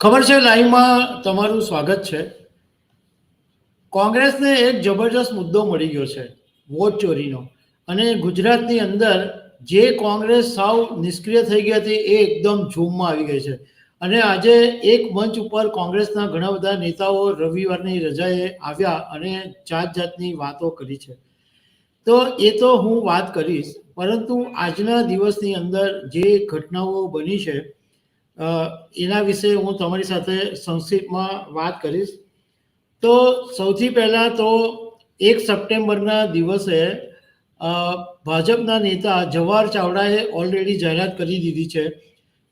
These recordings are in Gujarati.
ખબર છે લાઈવમાં તમારું સ્વાગત છે. કોંગ્રેસને એક જબરજસ્ત મુદ્દો મળી ગયો છે, વોટ ચોરીનો. અને ગુજરાતની અંદર જે કોંગ્રેસ સાવ નિષ્ક્રિય થઈ ગઈ હતી, એ એકદમ ઝૂમમાં આવી ગઈ છે. અને આજે એક મંચ ઉપર કોંગ્રેસના ઘણા બધા નેતાઓ રવિવારની રજાએ આવ્યા અને જાત જાતની વાતો કરી છે. તો એ તો હું વાત કરીશ, પરંતુ આજના દિવસની અંદર જે ઘટનાઓ બની છે એના વિશે હું તમારી સાથે સંક્ષિપ્તમાં વાત કરીશ. તો સૌથી પહેલાં તો એક સપ્ટેમ્બરના દિવસે ભાજપના નેતા જવાહર ચાવડાએ ઓલરેડી જાહેરાત કરી દીધી છે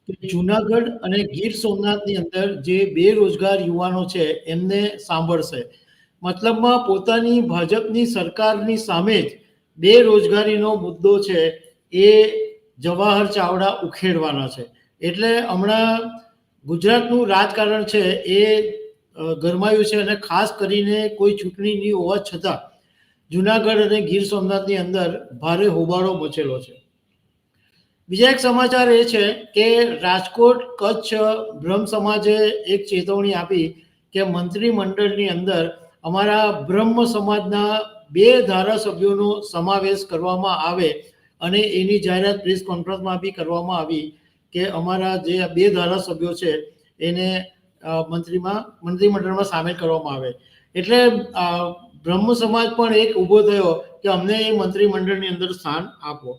કે જુનાગઢ અને ગીર સોમનાથની અંદર જે બેરોજગાર યુવાનો છે એમને સાંભળશે. મતલબમાં પોતાની ભાજપની સરકારની સામે જ બેરોજગારીનો મુદ્દો છે એ જવાહર ચાવડા ઉખેડવાના છે. એટલે હમણાં ગુજરાતનું રાજકારણ છે એ ગરમાયું છે અને ખાસ કરીને કોઈ ચૂંટણીની હોવા છતાં જુનાગઢ અને ગીર સોમનાથની અંદર ભારે હોબાળો મચેલો છે. બીજા એક સમાચાર એ છે કે રાજકોટ, કચ્છ, બ્રહ્મ સમાજે એક ચેતવણી આપી કે મંત્રીમંડળની અંદર અમારા બ્રહ્મ સમાજના બે ધારાસભ્યોનો સમાવેશ કરવામાં આવે અને એની જાહેરાત પ્રેસ કોન્ફરન્સમાં બી કરવામાં આવી. કે અમારા જે બે ધારાસભ્યો છે, એને મંત્રીમાં, મંત્રીમંડળમાં સામેલ કરવામાં આવે. એટલે બ્રહ્મ સમાજ પણ એક ઊભો થયો કે અમને એ મંત્રીમંડળની અંદર સ્થાન આપો.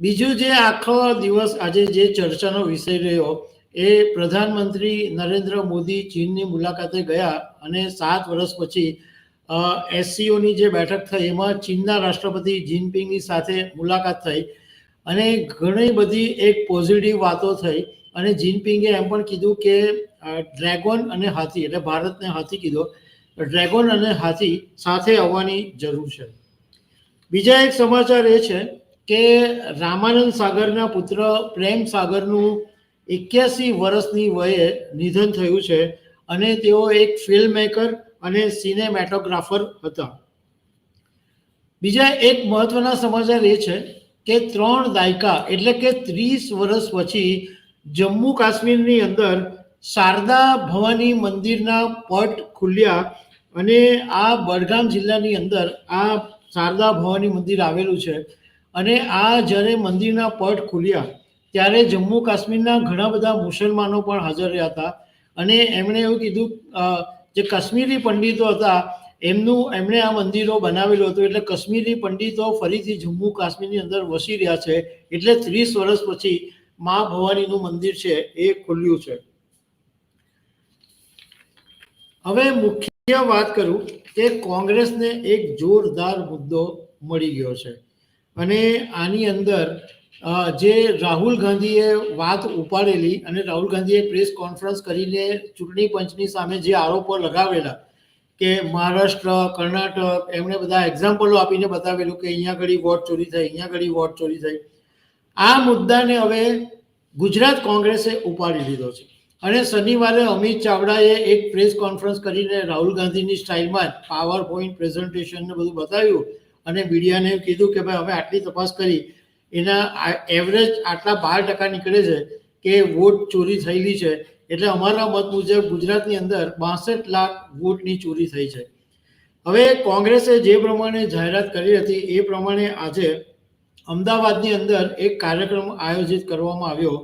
બીજું જે આખો દિવસ આજે જે ચર્ચાનો વિષય રહ્યો, એ પ્રધાનમંત્રી નરેન્દ્ર મોદી ચીનની મુલાકાતે ગયા અને સાત વર્ષ પછી એસસીઓની જે બેઠક થઈ, એમાં ચીનના રાષ્ટ્રપતિ જિનપિંગની સાથે મુલાકાત થઈ. અને ઘણી બધી એક પોઝિટિવ વાતો થઈ. અને જિનપિંગે એમ પણ કીધું કે ડ્રેગોન અને હાથી, એટલે ભારતને હાથી કીધો, ડ્રેગોન અને હાથી સાથે આવવાની જરૂર છે. બીજા એક સમાચાર એ છે કે, રામાનંદ સાગરના પુત્ર પ્રેમ સાગરનું એક્યાસી વર્ષની વયે નિધન થયું છે અને તેઓ એક ફિલ્મ મેકર અને સિનેમેટોગ્રાફર હતા. બીજા એક મહત્વના સમાચાર એ છે કે ત્રણ દાયકા એટલે કે ત્રીસ વર્ષ પછી જમ્મુ કાશ્મીરની અંદર શારદા ભવાની મંદિરના પટ ખુલ્યા અને આ બડગામ જિલ્લાની અંદર આ શારદા ભવાની મંદિર આવેલું છે. અને આ જ્યારે મંદિરના પટ ખુલ્યા ત્યારે જમ્મુ કાશ્મીરના ઘણા બધા મુસલમાનો પણ હાજર રહ્યા હતા. અને એમણે એવું કીધું જે કાશ્મીરી પંડિતો હતા એમનું એમણે આ મંદિરો બનાવેલું હતું એટલે કશ્મીરી પંડિતો ફરીથી જમ્મુ કાશ્મીરની અંદર વસી રહ્યા છે. એટલે ત્રીસ વર્ષ પછી મા ભવાનીનું મંદિર છે એ ખુલ્યું છે. હવે મુખ્ય વાત કરું કે કોંગ્રેસને એક જોરદાર મુદ્દો મળી ગયો છે. અને આની અંદર જે રાહુલ ગાંધીએ વાત ઉપાડેલી અને રાહુલ ગાંધીએ પ્રેસ કોન્ફરન્સ કરીને ચૂંટણી પંચની સામે જે આરોપો લગાવેલા કે મહારાષ્ટ્ર, કર્ણાટક, એમણે બધા એક્ઝામ્પલો આપીને બતાવેલું કે અહીંયા ઘડી વોટ ચોરી થઈ, અહીંયા ઘડી વોટ ચોરી થઈ. આ મુદ્દાને હવે ગુજરાત કોંગ્રેસે ઉપાડી લીધો છે. અને શનિવારે અમિત ચાવડાએ એક પ્રેસ કોન્ફરન્સ કરીને રાહુલ ગાંધીની સ્ટાઇલમાં પાવર પોઈન્ટ પ્રેઝન્ટેશનને બધું બતાવ્યું અને મીડિયાને કીધું કે ભાઈ હવે આટલી તપાસ કરી. એના એવરેજ આટલા બાર ટકા નીકળે છે કે વોટ ચોરી થયેલી છે. એટલે અમારા મત મુજબ ગુજરાતની અંદર બાસઠ લાખ વોટની ચોરી થઈ છે. હવે કોંગ્રેસે જે પ્રમાણે જાહેરાત કરી હતી એ પ્રમાણે આજે અમદાવાદની અંદર એક કાર્યક્રમ આયોજિત કરવામાં આવ્યો.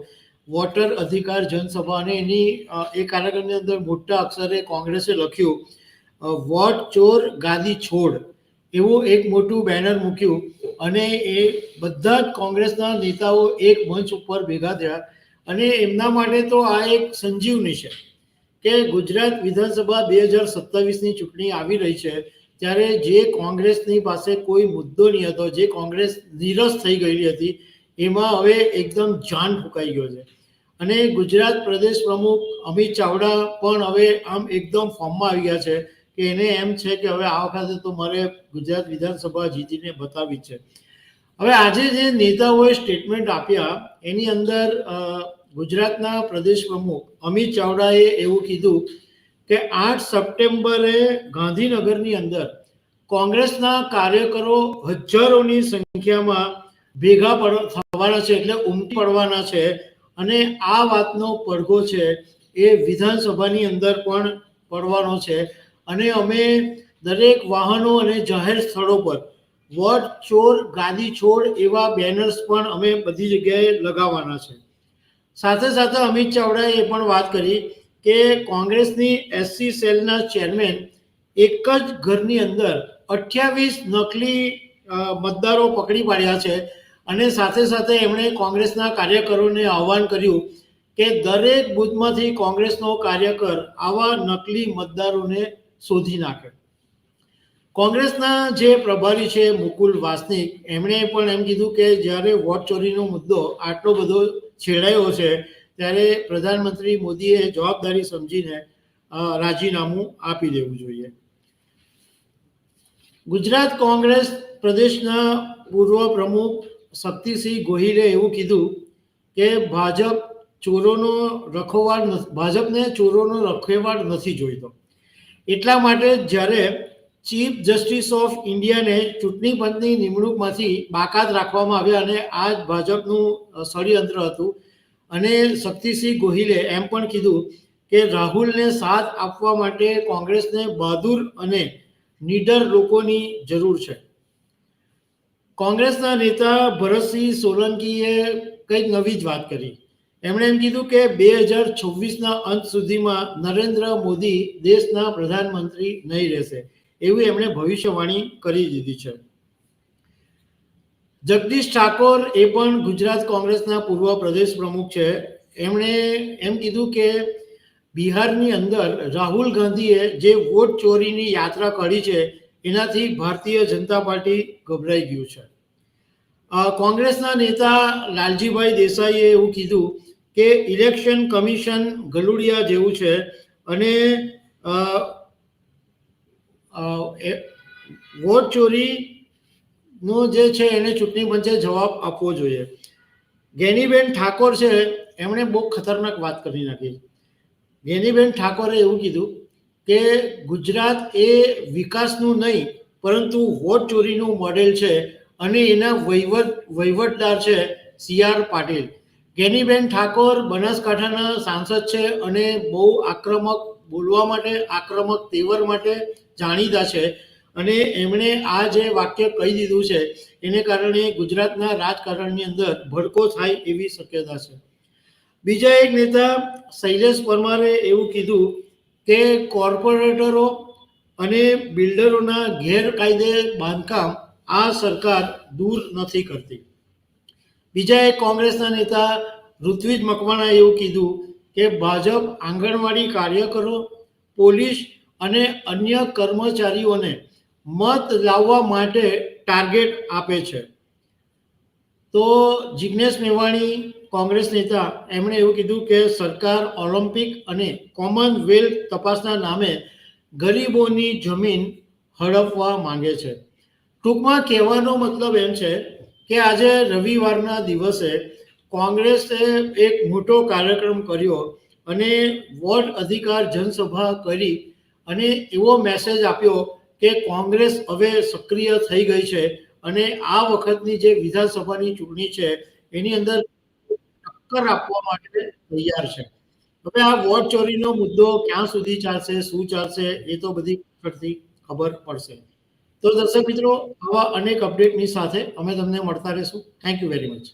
વોટર અધિકાર જનસભા અને એની એ કાર્યક્રમની અંદર મોટા અક્ષરે કોંગ્રેસે લખ્યું વોટ ચોર ગાદી છોડ એવું એક મોટું બેનર મૂક્યું અને એ બધા જ કોંગ્રેસના નેતાઓ એક મંચ ઉપર ભેગા થયા. અને એમના માટે તો આ એક સંજીવની છે કે ગુજરાત વિધાનસભા બે હજાર સત્તાવીસની ચૂંટણી આવી રહી છે, ત્યારે જે કોંગ્રેસની પાસે કોઈ મુદ્દો નહીં હતો, જે કોંગ્રેસ નિરસ થઈ ગયેલી હતી, એમાં હવે એકદમ જાન ફૂંકાઈ ગયો છે. અને ગુજરાત પ્રદેશ પ્રમુખ અમિત ચાવડા પણ હવે આમ એકદમ ફોર્મમાં આવી ગયા છે કે એને એમ છે કે હવે આ વખતે તો મારે ગુજરાત વિધાનસભા જીતીને બતાવી છે. હવે આજે જે નેતાઓએ સ્ટેટમેન્ટ આપ્યા, એની અંદર ગુજરાતના પ્રદેશ પ્રમુખ અમિત ચાવડાએ એવું કીધું કે આઠ સપ્ટેમ્બરે ગાંધીનગરની અંદર કોંગ્રેસના કાર્યકરો હજારોની સંખ્યામાં ભેગા થવાના છે એટલે ઉમટી પડવાના છે અને આ વાતનો પડઘો છે એ વિધાનસભાની અંદર પણ પડવાનો છે. અને અમે દરેક વાહનો અને જાહેર સ્થળો પર વોટ ચોર, ગાદી છોડ એવા બેનર્સ પણ અમે બધી જગ્યાએ લગાવવાના છે. સાથે સાથે અમિત ચાવડાએ એ પણ વાત કરી કે કોંગ્રેસની એસસી સેલના ચેરમેન એક જ ઘરની અંદર અઠ્યાવીસ નકલી મતદારો પકડી પાડ્યા છે અને સાથે સાથે એમણે કોંગ્રેસના કાર્યકરોને આહવાન કર્યું કે દરેક બૂથમાંથી કોંગ્રેસનો કાર્યકર આવા નકલી મતદારોને શોધી નાખે. કોંગ્રેસના જે પ્રભારી છે મુકુલ વાસનિક, એમણે પણ એમ કીધું કે જ્યારે વોટ ચોરીનો મુદ્દો આટલો બધો છેડાયો છે, ત્યારે પ્રધાનમંત્રી મોદીએ જવાબદારી સમજીને રાજીનામું આપી દેવું જોઈએ. ગુજરાત કોંગ્રેસ પ્રદેશના પૂર્વ પ્રમુખ શક્તિસિંહ ગોહિલે એવું કીધું કે ભાજપ ચોરોનો રખોવાળ ભાજપને ચોરોનો રખેવાળ નથી જોઈતો. એટલા માટે જ્યારે ચીફ જસ્ટિસ ઓફ ઇન્ડિયાને ચૂંટણી પંચની નિમણૂકમાંથી બાકાત રાખવામાં આવ્યા અને આ જ ભાજપનું ષડયંત્ર હતું. અને શક્તિસિંહ ગોહિલે એમ પણ કીધું કે રાહુલને સાથ આપવા માટે કોંગ્રેસને બહાદુર અને નીડર લોકોની જરૂર છે. કોંગ્રેસના નેતા ભરતસિંહ સોલંકીએ કંઈક નવી જ વાત કરી. એમણે એમ કીધું કે બે હજાર છવ્વીસના અંત સુધીમાં નરેન્દ્ર મોદી દેશના પ્રધાનમંત્રી નહીં રહેશે. એવી એમણે ભવિષ્યવાણી કરી દીધી છે. જગદીશ ઠાકોર એ પણ ગુજરાત કોંગ્રેસના પૂર્વ પ્રદેશ પ્રમુખ છે. એમણે એમ કીધું કે બિહારની અંદર રાહુલ ગાંધીએ જે વોટ ચોરીની યાત્રા કરી છે, એનાથી ભારતીય જનતા પાર્ટી ગભરાઈ ગયું છે. કોંગ્રેસના નેતા લાલજીભાઈ દેસાઈએ એવું કીધું કે ઇલેક્શન કમિશન ગલુડિયા જેવું છે અને વોટ ચોરીનો જે છે એને ચૂંટણી પંચે જવાબ આપવો જોઈએ. ગેનીબેન ઠાકોર છે, એમણે બહુ ખતરનાક વાત કરી નાખી. ગેનીબેન ઠાકોરે એવું કીધું કે ગુજરાત એ વિકાસનું નહીં, પરંતુ વોટ ચોરીનું મોડેલ છે અને એના વહીવટ, વહીવટદાર છે સી આર પાટીલ. ગેનીબેન ઠાકોર બનાસકાંઠાના સાંસદ છે અને બહુ આક્રમક બોલવા માટે, આક્રમક તેવર માટે જાણીતા છે. અને એમણે આ જે વાક્ય કહી દીધું છે, એને કારણે ગુજરાતના રાજકારણની અંદર ભડકો થાય એવી શક્યતા છે. બીજા એક નેતા શૈલેષ પરમારે એવું કીધું કે કોર્પોરેટરો અને બિલ્ડરોના ગેરકાયદે બાંધકામ આ સરકાર દૂર નથી કરતી. બીજા એક કોંગ્રેસના નેતા ઋત્વિજ મકવાણાએ એવું કીધું કે ભાજપ આંગણવાડી કાર્યકરો, પોલીસ અને અન્ય કર્મચારીઓને મત લાવવા માટે ટાર્ગેટ આપે છે. તો જિજ્ઞેશ મેવાણી, કોંગ્રેસ નેતા, એમણે એવું કીધું કે સરકાર ઓલિમ્પિક અને કોમનવેલ્થ તપાસના નામે ગરીબોની જમીન હડપવા માંગે છે. ટૂંકમાં કહેવાનો મતલબ એમ છે કે આજે રવિવારના દિવસે કોંગ્રેસે એક મોટો કાર્યક્રમ કર્યો અને વોટ અધિકાર જનસભા કરી અને એવો મેસેજ આપ્યો કે કોંગ્રેસ હવે સક્રિય થઈ ગઈ છે અને આ વખતની જે વિધાનસભાની ચૂંટણી છે, એની અંદર ટક્કર આપવા માટે તૈયાર છે. હવે આ વોટ ચોરીનો મુદ્દો ક્યાં સુધી ચાલશે, શું ચાલશે, એ તો બધી પાછળથી ખબર પડશે. તો દર્શક મિત્રો, આવા અનેક અપડેટની સાથે અમે તમને મળતા રહીશું. Thank you very much